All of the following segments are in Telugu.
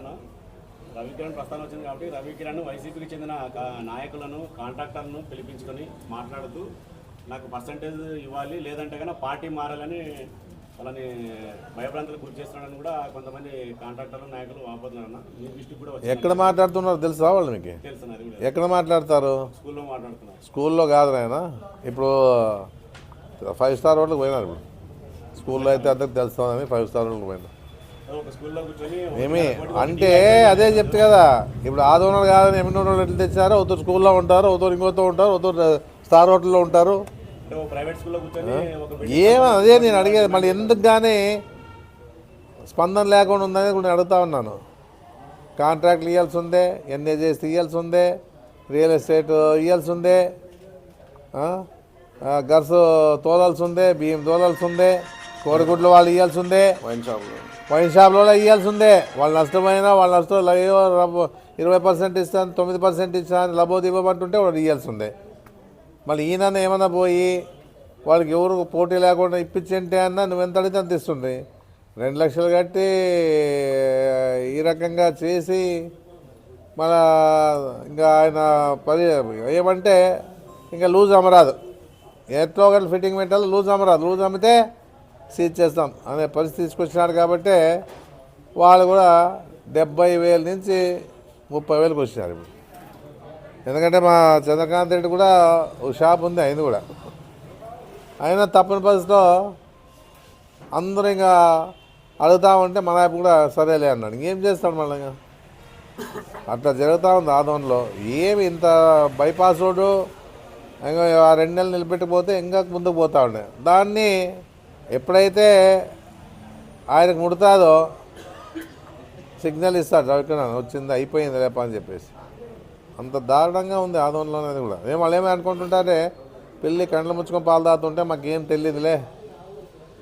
మాట్లాడుతున్నా రవికిరణ్ ప్రస్తావన వచ్చింది కాబట్టి రవికిరణ్ వైసీపీకి చెందిన నాయకులను కాంట్రాక్టర్లను పిలిపించుకొని మాట్లాడుతూ నాకు పర్సంటేజ్ ఇవ్వాలి లేదంటే కనుక పార్టీ మారాలని వాళ్ళని భయభ్రాంతులకు గురి చేస్తున్నాడని కూడా కొంతమంది కాంట్రాక్టర్లు నాయకులు వాపోతున్నారన్న మీ దృష్టికి కూడా వచ్చింది. ఎక్కడ మాట్లాడుతున్నారో తెలుసా వాళ్ళు మీకు? తెలుసు ఎక్కడ మాట్లాడతారు? స్కూల్లో మాట్లాడుతున్నారు. స్కూల్లో కాదు నాయన. ఇప్పుడు ఫైవ్ స్టార్ హోటల్కి పోయినారు ఇప్పుడు. స్కూల్లో అయితే అందరికి తెలుస్తుందని ఫైవ్ స్టార్ హోటల్కి పోయినా ఒక స్కూల్లో కూర్చొని ఏమి? అంటే అదే చెప్తే కదా. ఇప్పుడు ఆదోనలు కాదని ఎన్ని రోజులు ఎట్లా తెచ్చారో? ఒకరు స్కూల్లో ఉంటారు ఒకరు ఇంకోతో ఉంటారు ఒకరు స్టార్ హోటల్లో ఉంటారు. ఏమో అదే నేను అడిగేది. మళ్ళీ ఎందుకు కానీ స్పందన లేకుండా ఉందని నేను అడుగుతా ఉన్నాను. కాంట్రాక్ట్లు ఇవ్వాల్సి ఉందే ఎన్ఏజెస్ ఇవ్వాల్సి ఉందే రియల్ ఎస్టేట్ ఇవ్వాల్సి ఉందే గర్స్ తోలాల్సి ఉందే బియ్యం తోలాల్సి ఉందే కోడిగుడ్లు వాళ్ళు ఇవ్వాల్సి ఉందే వైన్ షాప్లో వైన్ షాప్లో ఇవ్వాల్సి ఉందే వాళ్ళు నష్టమైనా వాళ్ళ నష్టం రబ్బ- ఇరవై పర్సెంట్ ఇస్తాను తొమ్మిది పర్సెంట్ ఇస్తాను లబోది ఇవ్వమంటుంటే వాళ్ళు ఇవ్వాల్సి ఉందే మళ్ళీ ఈయన ఏమన్నా పోయి వాళ్ళకి ఎవరు పోటీ లేకుండా ఇప్పించంటే అన్న నువ్వు ఎంత అడిగితే అంత ఇస్తుంది. రెండు లక్షలు కట్టి ఈ రకంగా చేసి మన ఇంకా ఆయన పరి ఏమంటే ఇంకా లూజ్ అమ్మరాదు ఎట్లో ఒకటి ఫిట్టింగ్ పెట్టాలి లూజ్ అమ్మరాదు లూజ్ అమ్మితే సీజ్ చేస్తాం అనే పరిస్థితి తీసుకొచ్చినారు కాబట్టి వాళ్ళు కూడా డెబ్బై వేల నుంచి ముప్పై వేలకు వచ్చినారు ఇప్పుడు. ఎందుకంటే మా చంద్రకాంత్ రెడ్డి కూడా ఒక షాప్ ఉంది అయింది కూడా. అయినా తప్పని పరిస్థితిలో అందరూ ఇంకా అడుగుతా ఉంటే మన వైపు కూడా సరేలే అన్నాడు. ఇంకేం చేస్తాడు మళ్ళీ ఇంకా? అట్లా జరుగుతూ ఉంది ఆదోన్లో ఏమి ఇంత బైపాస్ రోడ్డు ఇంకా ఆ రెండు నెలలు నిలబెట్టిపోతే ఇంకా ముందుకు పోతూ ఉండే. దాన్ని ఎప్పుడైతే ఆయనకు ముడతాదో సిగ్నల్ ఇస్తాడు రవికిరణ్ వచ్చింది అయిపోయింది లేప అని చెప్పేసి. అంత దారుణంగా ఉంది ఆదోన్లో అనేది కూడా. మేము వాళ్ళు ఏమీ అనుకుంటుంటారే పెళ్ళి కండ్లు ముచ్చుకొని పాలు తాగుతుంటే మాకేం తెలియదులే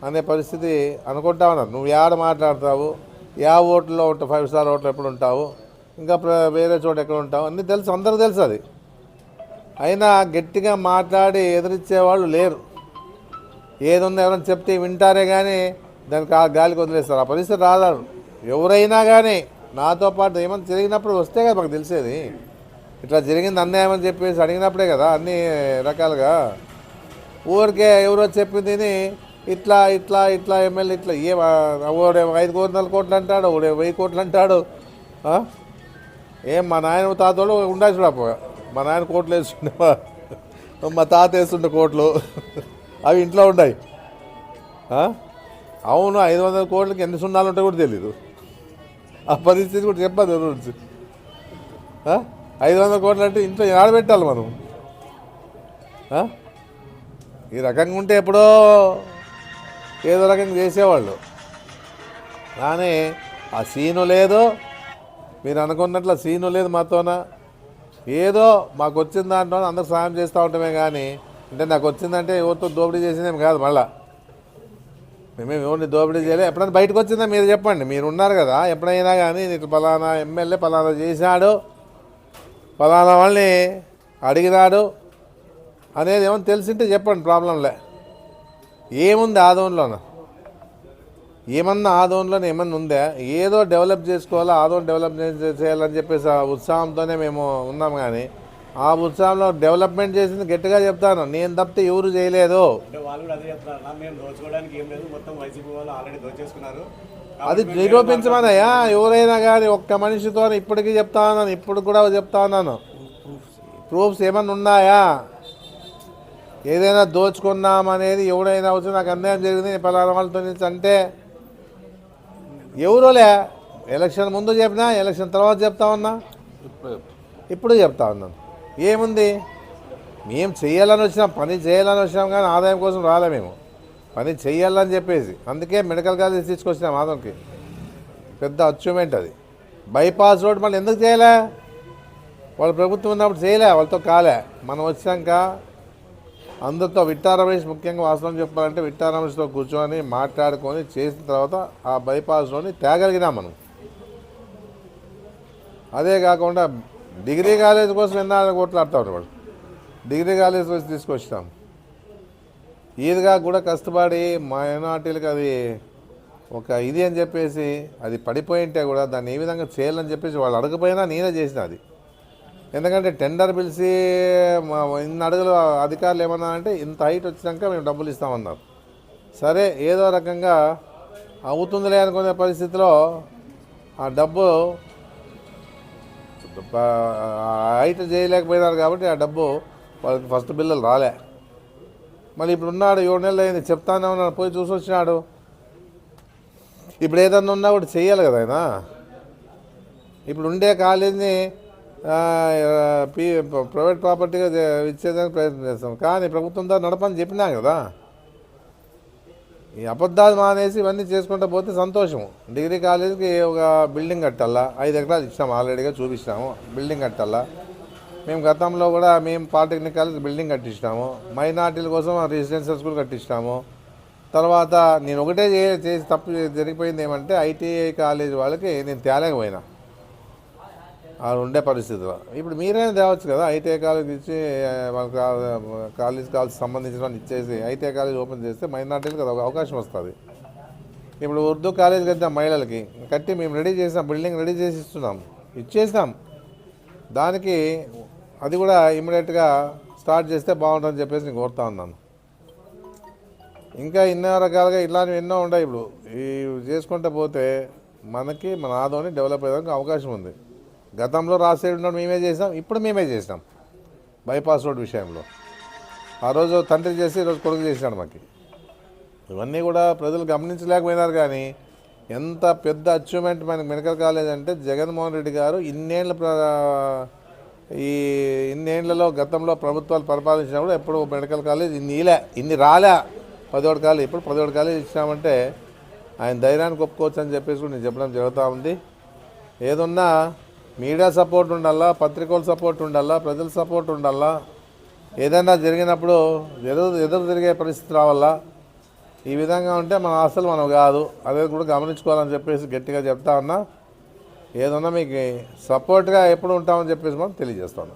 అనే పరిస్థితి అనుకుంటా ఉన్నారు. నువ్వు యాడ మాట్లాడతావు యా ఓట్లో ఉంటావు ఫైవ్ స్టార్ ఓట్లో ఎప్పుడు ఉంటావు ఇంకా వేరే చోట ఎక్కడ ఉంటావు అన్నీ తెలుసు అందరికీ తెలుసు అది. అయినా గట్టిగా మాట్లాడి ఎదిరించేవాళ్ళు లేరు. ఏదుందో ఎవరైనా చెప్తే వింటారే కానీ దానికి ఆ గాలికి వదిలేస్తారు. ఆ పరిస్థితి రాదారు. ఎవరైనా కానీ నాతో పాటు ఏమైనా జరిగినప్పుడు వస్తే కదా మాకు తెలిసేది. ఇట్లా జరిగింది అన్యాయం అని చెప్పేసి అడిగినప్పుడే కదా అన్ని రకాలుగా. ఊరికే ఎవరో చెప్పింది ఇట్లా ఇట్లా ఇట్లా ఎమ్మెల్యే ఇట్లా ఏ ఓడే ఐదు వందల కోట్లు అంటాడు ఓడే వెయ్యి కోట్లు అంటాడు ఏం మా నాయన తాతోడు ఉండాల్సి చూడపో మా నాయన కోట్లు వేస్తుండే మా తాత వేస్తుండే కోట్లు. అవి ఇంట్లో ఉన్నాయి. అవును ఐదు వందల కోట్లకి ఎన్ని సున్నాలు ఉంటాయో కూడా తెలీదు. ఆ పరిస్థితి కూడా చెప్పదు ఎవరి గురించి ఐదు వందల కోట్లు అంటే ఇంట్లో ఆడబెట్టాలి మనం? ఈ రకంగా ఉంటే ఎప్పుడో ఏదో రకంగా చేసేవాళ్ళు. కానీ ఆ సీను లేదు మీరు అనుకున్నట్లు ఆ సీను లేదు మాతోన. ఏదో మాకు వచ్చిన దాంట్లో అందరికి సాయం చేస్తూ ఉంటామే కానీ అంటే నాకు వచ్చిందంటే ఎవరితో దోపిడీ చేసిందేం కాదు మళ్ళా. మేమేమి ఎవరిని దోపిడీ చేయలేదు ఎప్పుడైనా బయటకు వచ్చిందా మీరు చెప్పండి. మీరు ఉన్నారు కదా. ఎప్పుడైనా కానీ నీకు పలానా ఎమ్మెల్యే పలానా చేశాడు పలానా వాళ్ళని అడిగినాడు అనేది ఏమన్నా తెలిసింటే చెప్పండి ప్రాబ్లంలే ఏముంది ఆదోన్లోన ఏమన్నా ఆదోన్లో ఏమన్నా ఉందా? ఏదో డెవలప్ చేసుకోవాలా ఆదోన్ డెవలప్ చేయాలని చెప్పేసి ఉత్సాహంతోనే మేము ఉన్నాం కానీ ఆ ఉత్సాహంలో డెవలప్మెంట్ చేసింది గట్టిగా చెప్తాను. నేను తప్పితే ఎవరు చేయలేదు. అంటే వాళ్ళు కూడా అదే నిరూపించమనయ్యా. ఎవరైనా కానీ ఒక్క మనిషితో ఇప్పటికీ చెప్తా ఉన్నాను. ఇప్పుడు కూడా చెప్తా ఉన్నాను. ప్రూఫ్స్ ఏమన్నా ఉన్నాయా? ఏదైనా దోచుకున్నాం అనేది ఎవడైనా వచ్చి నాకు అన్యాయం జరిగింది నేను పలానా వాళ్ళతో నుంచి అంటే ఎవరోలే ఎలక్షన్ ముందు చెప్పినా ఎలక్షన్ తర్వాత చెప్తా ఉన్నా. ఇప్పుడు ఇప్పుడు చెప్తా ఉన్నాను. ఏముంది? మేము చేయాలని వచ్చినాం పని చేయాలని వచ్చినాం కానీ ఆదాయం కోసం రాలే మేము. పని చేయాలని చెప్పేసి. అందుకే మెడికల్ కాలేజ్ తీసుకొచ్చినాం ఆదోన్కి పెద్ద అచీవ్మెంట్ అది. బైపాస్ రోడ్ మళ్ళీ ఎందుకు చేయలే? వాళ్ళ ప్రభుత్వం ఉన్నప్పుడు చేయలే వాళ్ళతో కాలే. మనం వచ్చాక అందరితో విట్టా రమేష్ ముఖ్యంగా వాస్తవం చెప్పాలంటే విట్టా రమేష్తో కూర్చొని మాట్లాడుకొని చేసిన తర్వాత ఆ బైపాస్ రోడ్ని తేగలిగినాం మనం. అదే కాకుండా డిగ్రీ కాలేజ్ కోసం ఎన్నాళ్ళు కొట్లాడుతాడు వాడు డిగ్రీ కాలేజ్ వచ్చి తీసుకొచ్చినాం. ఈద్గా కూడా కష్టపడి మైనార్టీలకు అది ఒక ఇది అని చెప్పేసి అది పడిపోయింటే కూడా దాన్ని ఏ విధంగా చేయాలని చెప్పేసి వాళ్ళు అడగపోయినా నేనే చేసిన అది. ఎందుకంటే టెండర్ పిలిచి ఇన్ని అడుగులు అధికారులు ఏమన్నా అంటే ఇంత హైట్ వచ్చినాక మేము డబ్బులు ఇస్తామన్నారు. సరే ఏదో రకంగా అవుతుందిలే అనుకునే పరిస్థితిలో ఆ డబ్బు హైట్ చేయలేకపోయినారు కాబట్టి ఆ డబ్బు వాళ్ళకి ఫస్ట్ బిల్లులు రాలే. మళ్ళీ ఇప్పుడు ఉన్నాడు ఏడు నెలలు అయింది చెప్తానే ఉన్నాడు పోయి చూసి వచ్చినాడు. ఇప్పుడు ఏదన్నా ఉన్నా కూడా చెయ్యాలి కదా ఆయన. ఇప్పుడు ఉండే కాలేజీని ప్రైవేట్ ప్రాపర్టీగా ఇచ్చేదానికి ప్రయత్నం చేస్తాం. కానీ ప్రభుత్వం ద్వారా నడపని చెప్పినా కదా. ఈ అబద్ధాలు మానేసి ఇవన్నీ చేసుకుంటూ పోతే సంతోషం డిగ్రీ కాలేజీకి ఒక బిల్డింగ్ కట్టాలా? ఐదు ఎకరాలు ఇచ్చినాము ఆల్రెడీగా చూపించినాము బిల్డింగ్ కట్టాలా? మేము గతంలో కూడా మేము పాలిటెక్నిక్ కాలేజ్ బిల్డింగ్ కట్టించినాము. మైనార్టీల కోసం రెసిడెన్షియల్ స్కూల్ కట్టించినాము. తర్వాత నేను ఒకటే చేసి తప్పు జరిగిపోయింది ఏమంటే ఐటీఐ కాలేజ్ వాళ్ళకి నేను తేలేకపోయినా. ఆ ఉండే పరిస్థితిలో ఇప్పుడు మీరైనా తేవచ్చు కదా ఐటీఐ కాలేజ్ ఇచ్చి ఆ, వాళ్ళకి కాలేజ్ కాలేజ్ సంబంధించిన ఇచ్చేసి ఐటీఐ కాలేజ్ ఓపెన్ చేస్తే మైనార్టీలకు అది ఒక అవకాశం వస్తుంది. ఇప్పుడు ఉర్దూ కాలేజ్ కట్టిన మహిళలకి కట్టి మేము రెడీ చేసాం బిల్డింగ్ రెడీ చేసి ఇస్తున్నాం ఇచ్చేసాం. దానికి అది కూడా ఇమ్మీడియట్గా స్టార్ట్ చేస్తే బాగుంటుందని చెప్పేసి నేను కోరుతా ఉన్నాను. ఇంకా ఎన్నో రకాలుగా ఇలాంటివి ఎన్నో ఉన్నాయి ఇప్పుడు. ఈ చేసుకుంటూ పోతే మనకి మన ఆదోని డెవలప్ అయ్యేదానికి అవకాశం ఉంది. గతంలో రాసేడు ఉన్నప్పుడు మేమే చేసినాం ఇప్పుడు మేమే చేసినాం బైపాస్ రోడ్ విషయంలో. ఆ రోజు తండ్రి చేసి ఈరోజు కొడుకు చేసినాడు మాకు. ఇవన్నీ కూడా ప్రజలు గమనించలేకపోయినారు కానీ ఎంత పెద్ద అచీవ్మెంట్ మనకి మెడికల్ కాలేజ్ అంటే జగన్మోహన్ రెడ్డి గారు ఇన్నేళ్ళ ఈ ఇన్నేళ్ళలో గతంలో ప్రభుత్వాలు పరిపాలించినప్పుడు ఎప్పుడు మెడికల్ కాలేజ్ ఇన్ని ఇలా ఇన్ని రాలే. పదిహేడు కాలేజ్ ఇప్పుడు పదిహేడు కాలేజ్ ఇచ్చినామంటే ఆయన ధైర్యానికి ఒప్పుకోవచ్చు అని చెప్పేసి కూడా నేను చెప్పడం జరుగుతూ ఉంది. ఏదున్నా మీడియా సపోర్ట్ ఉండాలా? పత్రికల సపోర్ట్ ఉండాలా? ప్రజల సపోర్ట్ ఉండాలా? ఏదైనా జరిగినప్పుడు ఎదురు ఎదురు తిరిగే పరిస్థితి రావాలా? ఈ విధంగా ఉంటే మన ఆస్తులు మనం కాదు. అదే కూడా గమనించుకోవాలని చెప్పేసి గట్టిగా చెప్తా ఉన్నా. ఏదన్నా మీకు సపోర్ట్గా ఎప్పుడు ఉంటామని చెప్పేసి మనం తెలియజేస్తాను